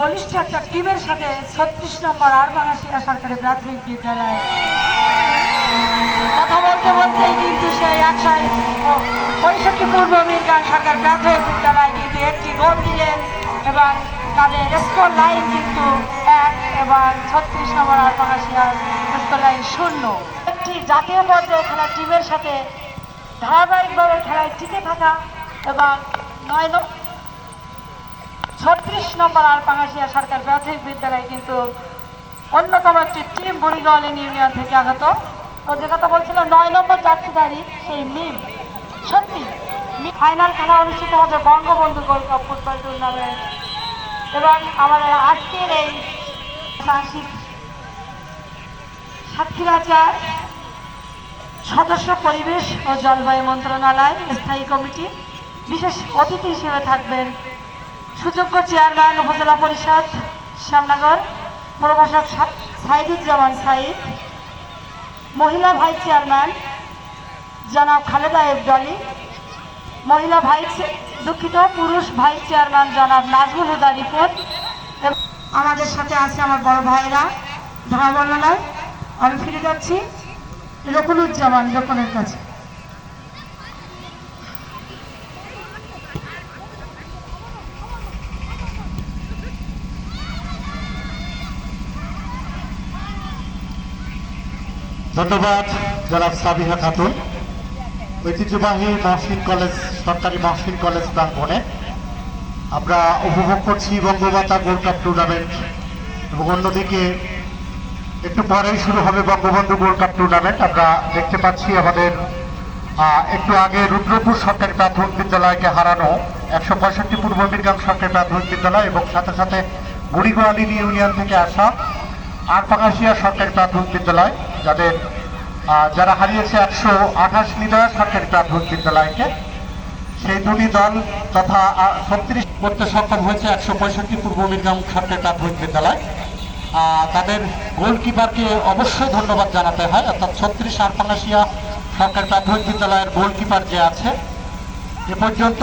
বলিষ্ঠ একটা টিমের সাথে ছত্রিশ নম্বর আরবাঙাশিয়া সরকারি প্রাথমিক বিদ্যালয়ে কথা বলতে বলতেই কিন্তু সেই একশাই পঁয়ষট্টি পূর্ব মিরগান সরকার প্রাথমিক বিদ্যালয় কিন্তু একটি গোল দিলেন এবং তাদের স্কোর লাইন কিন্তু এক এবং ছত্রিশ নম্বর আরবাঙাশিয়ার স্কোর লাইন শূন্য। একটি জাতীয় পর্যায়ে খেলা টিমের সাথে ধারাবাহিকভাবে খেলায় টিকে থাকা এবং নয় ছত্রিশ নম্বর আর পাহাশিয়া সরকার প্রাথমিক বিদ্যালয়ে কিন্তু অন্যতম একটি টিম বুড়িগলিন ইউনিয়ন থেকে আগত ও যে কথা বলছিল, নয় নম্বর যাত্রীদারি সেই মিম। সত্যি ফাইনাল খেলা অনুষ্ঠিত হবে Bangabandhu gold cup football tournament এবং আমাদের আজকের এই সাংসিক সাক্ষীরাচার সদস্য পরিবেশ ও জলবায়ু মন্ত্রণালয়, স্থায়ী কমিটি, বিশেষ অতিথি হিসেবে থাকবেন সুযোগ্য চেয়ারম্যান উপজেলা পরিষদ, শ্যামনগর, প্রভাষক সাইদুজ্জামান সাইদ, মহিলা ভাইস চেয়ারম্যান জনাব খালেদা এফডলি মহিলা ভাইস দুঃখিত, পুরুষ ভাইস চেয়ারম্যান জনাব নাজমুল হুদা রিপোর্ট আমাদের সাথে আছে আমার বড় ভাইরা ধরা বর্ণনায় আমি ফিরে যাচ্ছি রকুনুজ্জামান রকুনের কাছে। ধন্যবাদ, জনাব সাবিহা খাতুন। ঐতিহ্যবাহী মহসিন কলেজ, সরকারি মহসিন কলেজ প্রাঙ্গণে আমরা উপভোগ করছি বঙ্গমাতা গোল্ড কাপ টুর্নামেন্ট এবং অন্যদিকে একটু পরেই শুরু হবে বঙ্গবন্ধু গোল্ড কাপ টুর্নামেন্ট। আমরা দেখতে পাচ্ছি আমাদের একটু আগে রুদ্রপুর সরকারি প্রাথমিক বিদ্যালয়কে হারানো একশো পঁয়ষট্টি পূর্ব বীরগ্রাম সরকারি প্রাথমিক বিদ্যালয় এবং সাথে সাথে বুড়িগোয়ালিনী ইউনিয়ন থেকে আসা আরপাকাশিয়া সরকারি প্রাথমিক বিদ্যালয়। যাদের যারা হারিয়েছে একশো আঠাশ নিদয়া সরকারি প্রাথমিক বিদ্যালয়কে, সেই দুটি দল তথা ছত্রিশ করতে সক্ষম হয়েছে একশো পঁয়ষট্টি পূর্ব বীরগ্রাম সরকারি প্রাথমিক বিদ্যালয়। তাদের গোলকিপারকে অবশ্যই ধন্যবাদ জানাতে হয়, অর্থাৎ ছত্রিশ আরপাকাশিয়া সরকারি প্রাথমিক বিদ্যালয়ের গোলকিপার যে আছে, এ পর্যন্ত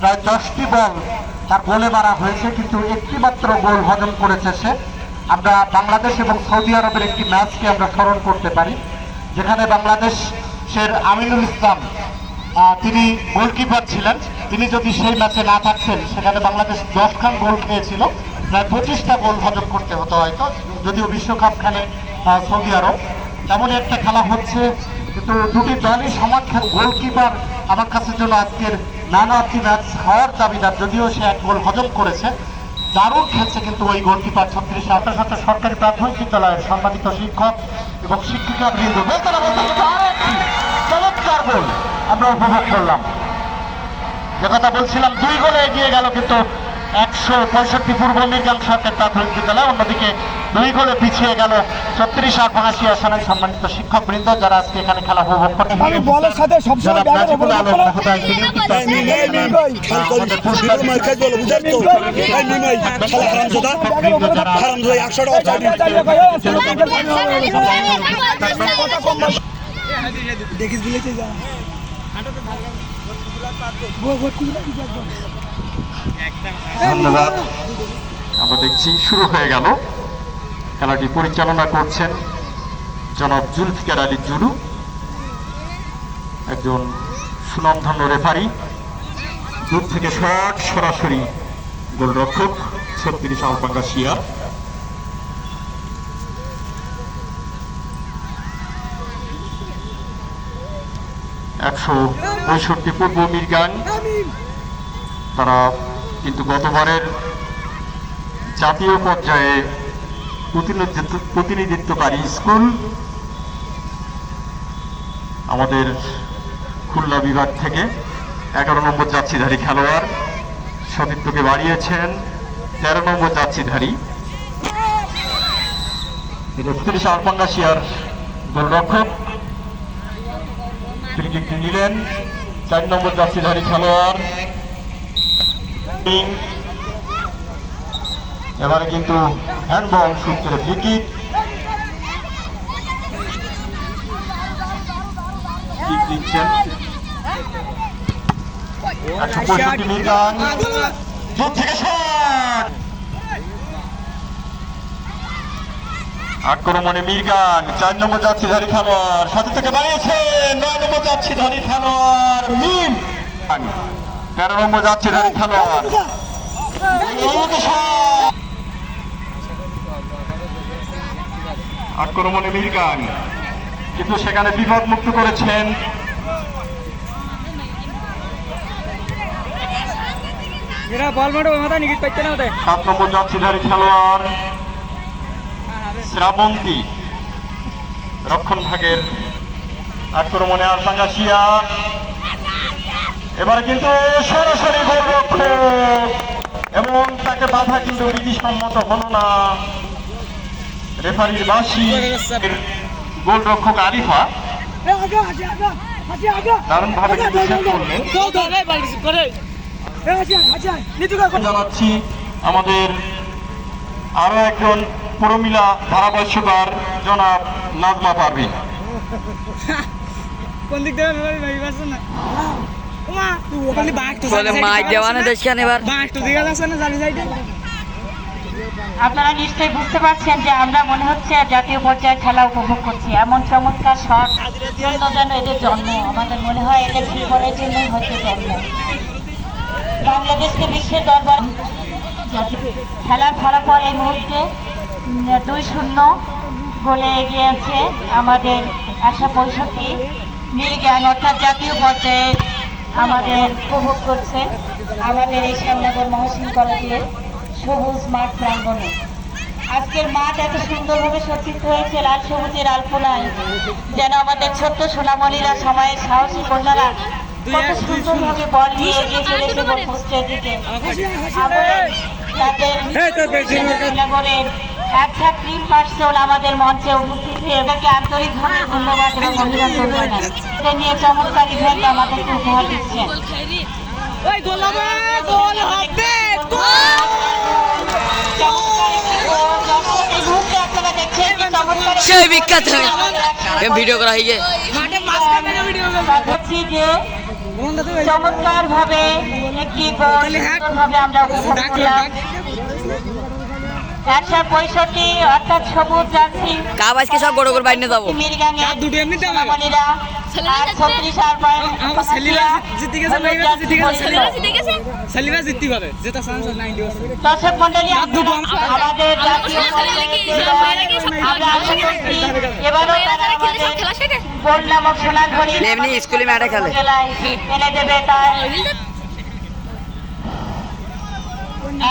প্রায় দশটি বল তার গোলে মারা হয়েছে, কিন্তু একটি মাত্র গোল হজম করেছে সে। আমরা বাংলাদেশ এবং সৌদি আরবের একটি ম্যাচকে আমরা স্মরণ করতে পারি, যেখানে বাংলাদেশের আমিনুল ইসলাম তিনি গোলকিপার ছিলেন। তিনি যদি সেই ম্যাচে না থাকতেন, সেখানে বাংলাদেশ দশ খান গোল খেয়েছিল। প্রায় পঁচিশটা গোল হজম করতে হতো হয়তো, যদিও বিশ্বকাপ খেলে সৌদি আরব। তেমনই একটা খেলা হচ্ছে, কিন্তু দুটি দলই সমান গোলকিপার আমার কাছে জন্য আজকের নানা ম্যাচ হওয়ার দাবিদার, যদিও সে এক গোল হজম করেছে। দারুণ খেলছে কিন্তু ওই গোলকিপার ছত্রিশ সাথে সরকারি প্রাথমিক বিদ্যালয়ের সম্মানিত শিক্ষক এবং শিক্ষিকা বৃন্দ। চমৎকার গোল আমরা উপভোগ করলাম। যে কথা বলছিলাম, দুই গোলে এগিয়ে গেল কিন্তু একশো পঁয়ষট্টি পূর্ব মির্গাম সরকার প্রাথমিক বিদ্যালয়, অন্যদিকে দুই গোলে পিছিয়ে গেল ছত্রিশ আর পঁচাশি আসনের সম্মানিত শিক্ষক বৃন্দ যারা আজকে এখানে খেলা উপভোগ করতে বলের সাথে সবসময়। দেখিস যা। ধন্যবাদ আমরা দেখছি শুরু হয়ে গেল খেলাটি পরিচালনা করছেন জনাব জুলফিকার আলী জুলু, একজন সুনামধন্য রেফারি, দূর থেকে শট, সরাসরি গোলরক্ষক ছত্রিশ আলপাঙ্গা শিয়া। একশো পঁয়ষট্টি পূর্ব মিরগান তারা কিন্তু গতবারের জাতীয় পর্যায়ে প্রতিনিধিত্ব প্রতিনিধিত্বকারী স্কুল। আমাদের খুলনা বিভাগ থেকে এগারো নম্বর যাত্রীধারী খেলোয়াড় সতীর্থকে বাড়িয়েছেন। তেরো নম্বর যাত্রীধারী একত্রিশ আরপাঙ্গাশিয়ার গোলরক্ষক। নিলেন। চার নম্বর যাত্রীধারী খেলোয়াড়। এবারে কিন্তু হ্যান্ডবল সূত্রে ফ্রিকিক কিক দিচ্ছেন? একশো পঁয়ষট্টি মিরগান দূর থেকে শট আক্রমণে মিরগান চার নম্বর যাত্রীধারী খেলোয়াড় সাথে থেকে বাড়িয়েছে নয় নম্বর যাত্রীধারী খেলোয়াড় মিম তেরো নম্বর যাত্রীধারী খেলোয়াড়। আক্রমণে মিরগান কিন্তু সেখানে বিপদ মুক্ত করেছেন। সাত নম্বর যাত্রীধারী খেলোয়াড় শ্রাবন্তী। রক্ষণ ভাগের আক্রমণে আর সাঙ্গাসিয়া এবারে কিন্তু সরাসরি গোলরক্ষক। এবং তাকে বাধা কিন্তু বিধিসম্মত হলো না। রেফারির বাসি গোলরক্ষক আরিফা দারুণ ভাবে কিন্তু সেভ জানাচ্ছি আমাদের আরও একজন প্রমিলা ধারাভাষ্যকার জনাব নাজমা পারভিন কোন দিক থেকে ভাই পারছ না ওমা ওখানে বাঘ তো বলে মাই দেওয়ানে দেখছেন এবার বাঘ তো দিকে আছে না জানি সাইডে আপনারা নিশ্চয়ই বুঝতে পারছেন যে আমরা মনে হচ্ছে জাতীয় পর্যায়ে খেলা উপভোগ করছি। এমন চমৎকার শট জন্য যেন এদের জন্ম। আমাদের মনে হয় এদের ফুটবলের জন্যই হচ্ছে জন্ম। বাংলাদেশকে বিশ্বের দরবার খেলার ফলাফল এই মুহূর্তে দুই শূন্য গোলে এগিয়ে আছে আমাদের একশো পঁয়ষট্টি। জ্ঞান অর্থাৎ জাতীয় পর্যায়ে আমাদের উপভোগ করছে আমাদের এই শ্যামনগর মহসিন কলেজের সবুজ মাঠ প্রাঙ্গণে। আজকের মাঠ এত সুন্দরভাবে সজ্জিত হয়েছে লাল সবুজের আলপনায় যেন আমাদের ছোট্ট সোনামণিরা সময়ের সাহসী কন্যারা কত সুন্দরভাবে বল নিয়ে এগিয়ে চলেছে গোলপোস্টের দিকে। আমাদের একটা টিম পার্সন আমাদের মঞ্চে উপস্থিত হয়ে এটাকে আন্তরিকভাবে ধন্যবাদ এবং অভিনন্দন জানাই। এটা নিয়ে চমৎকার ইভেন্ট আমাদেরকে উপহার দিচ্ছেন। ওই গোল হবে গোল হবে চমৎকার চমৎকার বিখ্যাত হয় ভিডিও করা হয়ে চমৎকার ভাবে একটি গোল সুন্দরভাবে আমরা উপভোগ করলাম একশো পঁয়ষট্টি অর্থাৎ সবুজ যাচ্ছি কাপ আজকে সব বড় করে বাইরে যাব মিরগাঙ্গে দুটো এমনিতে আমার। ছেলেরা জিতে গেছে, হলুদ জিতে গেছে, জার্সি ছেলেরা পরেছিল। সেলিবা জিততে পারে যেটা চান্স 90 দর্শক আমার। আমাদের জাতীয় এবারও তারা আমাদের গোল নামক সোনার এমনি স্কুলে মাঠে খেলে। এনে দেবে তার।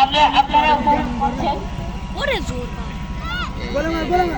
আমরা আপনারা উপভোগ করছেন? একটু গোলে মার মারি যান না।